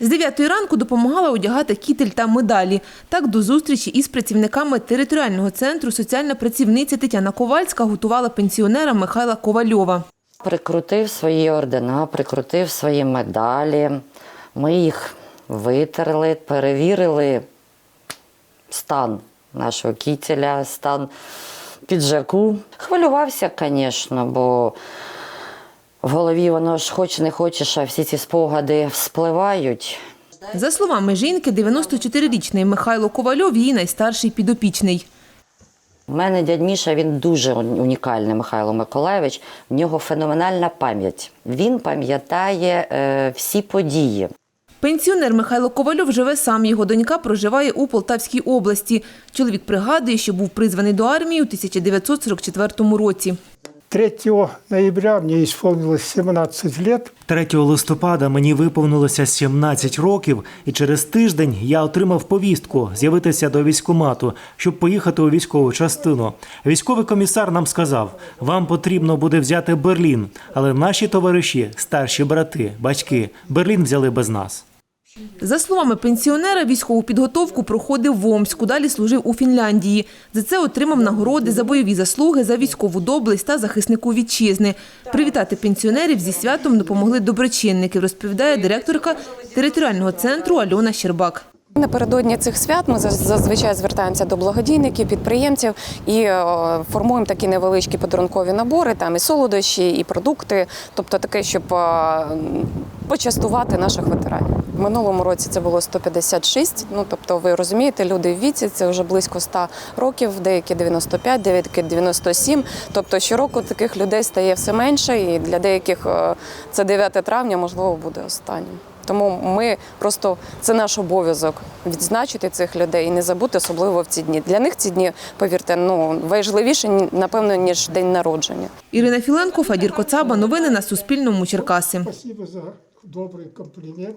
З 9 ранку допомагала одягати кітель та медалі. Так до зустрічі із працівниками територіального центру соціальна працівниця Тетяна Ковальська готувала пенсіонера Михайла Ковальова. Прикрутив свої ордена, прикрутив свої медалі. Ми їх витерли, перевірили стан нашого кітеля, стан піджаку. Хвилювався, звісно, бо в голові воно ж хоч не хочеш, а всі ці спогади вспливають. За словами жінки, 94-річний Михайло Ковальов її найстарший підопічний. У мене дядь Міша, він дуже унікальний, Михайло Миколаєвич. В нього феноменальна пам'ять. Він пам'ятає е, всі події. Пенсіонер Михайло Ковальов живе сам. Його донька проживає у Полтавській області. Чоловік пригадує, що був призваний до армії у 1944 році. 3 ноября мне исполнилось 17 лет. 3 листопада мені виповнилося 17 років, і через тиждень я отримав повістку з'явитися до військкомату, щоб поїхати у військову частину. Військовий комісар нам сказав: вам потрібно буде взяти Берлін, але наші товариші, старші брати, батьки, Берлін взяли без нас. За словами пенсіонера, військову підготовку проходив в Омську, далі служив у Фінляндії. За це отримав нагороди за бойові заслуги, за військову доблесть та захиснику вітчизни. Привітати пенсіонерів зі святом допомогли доброчинники, розповідає директорка територіального центру Альона Щербак. Напередодні цих свят ми зазвичай звертаємося до благодійників, підприємців і е, формуємо такі невеличкі подарункові набори, там і солодощі, і продукти, тобто таке, щоб е, почастувати наших ветеранів. В минулому році це було 156, Ну тобто, ви розумієте, люди в віці це вже близько 100 років, деякі 95, деякі 97. Тобто щороку таких людей стає все менше, і для деяких е, це 9 травня, можливо, буде останнім. Тому ми просто це наш обов'язок відзначити цих людей і не забути, особливо в ці дні. Для них ці дні, повірте, ну важливіше напевно ніж день народження. Ірина Філенко, Фадір Коцаба. Новини на Суспільному. Черкаси. Спасибо за добрый комплимент.